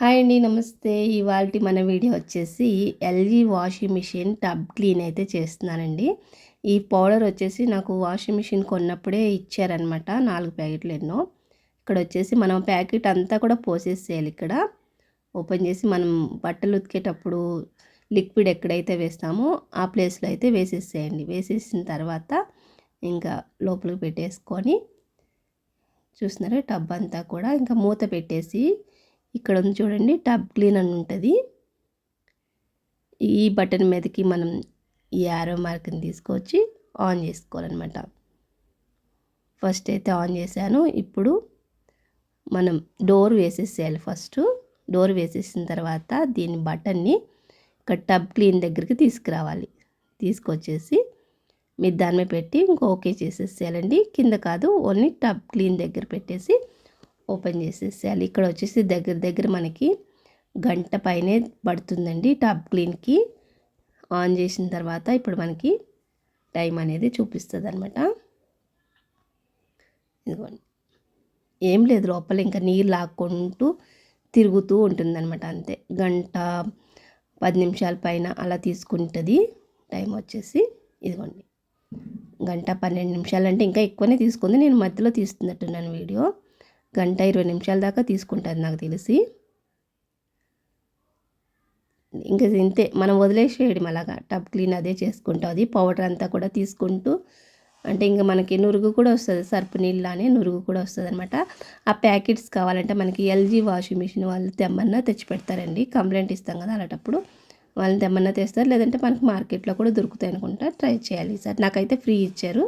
Hi అండి నమస్తే. ఇవాళ మన వీడియో వచ్చేసి LG washing machine tub clean అయితే చేస్తున్నానండి. ఈ పౌడర్ వచ్చేసి నాకు వాషింగ్ మిషన్ కొన్నప్పుడే ఇచ్చారనమాట నాలుగు ప్యాకెట్లు ఎన్నో. ఇక్కడ వచ్చేసి మనం ప్యాకెట్ అంతా కూడా పోసేసేయాలి ఇక్కడ. ఓపెన్ చేసి మనం బట్టలు ఉతికేటప్పుడు లిక్విడ్ ఎక్కడైతే వేస్తామో ఆ ప్లేస్లో అయితే వేసేసేయండి. వేసేసిన తర్వాత ఇంకా లోపలికి పెట్టేసుకొని చూస్తున్నారా టబ్ అంతా కూడా. ఇంకా మూత పెట్టేసి ఇక్కడ ఉంది చూడండి టబ్ క్లీన్ అని ఉంటుంది. ఈ బటన్ మీదకి మనం ఈ యారో మార్క్ని తీసుకొచ్చి ఆన్ చేసుకోవాలన్నమాట. ఫస్ట్ అయితే ఆన్ చేశాను. ఇప్పుడు మనం డోర్ వేసేసేయాలి ఫస్ట్. డోర్ వేసేసిన తర్వాత దీని బటన్ని ఇక్కడ టబ్ క్లీన్ దగ్గరికి తీసుకురావాలి. తీసుకొచ్చేసి మీరు దాని మీద పెట్టి ఇంకో ఓకే చేసేసేయాలండి. కింద కాదు ఓన్లీ టబ్ క్లీన్ దగ్గర పెట్టేసి ఓపెన్ చేసేసేయాలి. ఇక్కడ వచ్చేసి దగ్గర దగ్గర మనకి గంట పైనే పడుతుందండి టాప్ క్లీన్కి. ఆన్ చేసిన తర్వాత ఇప్పుడు మనకి టైం అనేది చూపిస్తుంది అనమాట ఇదిగోండి. ఏం లేదు లోపల ఇంకా నీళ్ళు లాక్కుంటూ తిరుగుతూ ఉంటుందన్నమాట అంతే. గంట పది నిమిషాల పైన అలా తీసుకుంటుంది టైం వచ్చేసి. ఇదిగోండి. గంట పన్నెండు నిమిషాలు అంటే ఇంకా ఎక్కువనే తీసుకుంది. నేను మధ్యలో తీస్తున్నట్టున్నాను వీడియో. గంట ఇరవై నిమిషాల దాకా తీసుకుంటుంది నాకు తెలిసి. ఇంకా ఇంతే మనం వదిలేసేయడం అలాగా. టబ్ క్లీన్ అదే చేసుకుంటుంది పౌడర్ అంతా కూడా తీసుకుంటూ అంటే ఇంకా మనకి నురుగు కూడా వస్తుంది. సర్పు నీళ్ళనే నురుగు కూడా వస్తుంది అనమాట ఆ ప్యాకెట్స్ కావాలంటే మనకి ఎల్జీ వాషింగ్ మిషన్ వాళ్ళు తెమ్మన్నా తెచ్చి పెడతారండి కంప్లైంట్ ఇస్తాం కదా అలాంటప్పుడు. వాళ్ళని తెమ్మన్నా తెస్తారు. లేదంటే మనకి మార్కెట్లో కూడా దొరుకుతాయి అనుకుంటా. ట్రై చేయాలి సార్ నాకైతే ఫ్రీ ఇచ్చారు.